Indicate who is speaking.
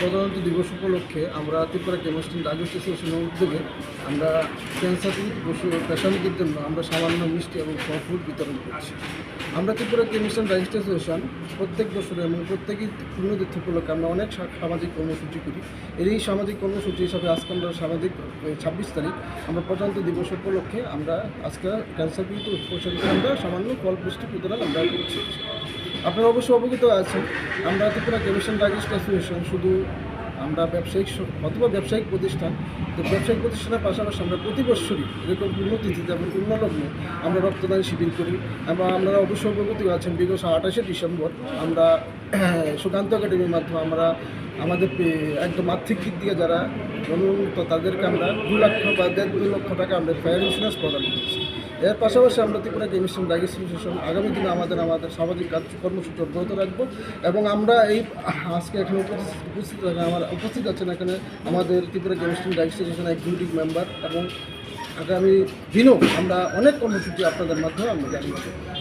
Speaker 1: প্রধানমন্ত্রী দিবস উপলক্ষে আমরা ত্রিপুরা কেমিস্ট্রি রাজ্য অ্যাসোসিয়েশনের উদ্যোগে আমরা ক্যান্সার পশু জন্য আমরা সামান্য মিষ্টি এবং ফল বিতরণ করছি। আমরা ত্রিপুরা কেমিস্ট্রি রাজ্য অ্যাসোসিয়েশন প্রত্যেক বছরে এবং প্রত্যেকই পুণ্যতীর্থ উপলক্ষে আমরা অনেক সামাজিক কর্মসূচি করি। এই সামাজিক কর্মসূচি হিসাবে আজকে আমরা সামাজিক ছাব্বিশ তারিখ আমরা প্রজাতন্ত্র দিবস উপলক্ষে আমরা আজকে ক্যান্সার পীড়িত আমরা সামান্য ফল পুষ্টি বিতরণ আমরা করছি। আপনারা অবশ্যই অবগত আছেন, আমরা ত্রিপুরা কেমিশন রাজিস্ট অ্যাসোসিয়েশন শুধু আমরা ব্যবসায়িক অথবা ব্যবসায়িক প্রতিষ্ঠান, তো ব্যবসায়িক প্রতিষ্ঠানের পাশাপাশি আমরা প্রতি বছরই এরকম পূর্ণতিথিতে এবং পূর্ণলগ্নে আমরা রক্তদান শিবির করি, এবং আমরা অবশ্যই অবগত আছেন, বিগত আঠাশে ডিসেম্বর আমরা সুকান্ত একাডেমির মাধ্যমে আমরা আমাদের একদম আর্থিক দিক দিয়ে যারা অনুন্নত তাদেরকে আমরা দু লক্ষ বা দেড় দু লক্ষ টাকা আমরা ফায়ার ইন্স্যুরেন্স প্রদান করেছি। এর পাশাপাশি আমরা ত্রিপুরা কেমিস্ট্রি ডাইগ অ্যাসোসিয়েশন আগামী দিনে আমাদের আমাদের সামাজিক কাজ কর্মসূচি অব্যাহত রাখব এবং আমরা এই আজকে এখানে উপস্থিত আমার উপস্থিত আছেন এখানে আমাদের ত্রিপুরা কেমিস্ট্রি ডাইগ অ্যাসোসিয়েশন এক্সিকিউটিভ মেম্বার এবং আগামী দিনও আমরা অনেক কর্মসূচি আপনাদের মাধ্যমে আমরা জানিয়ে দেবো।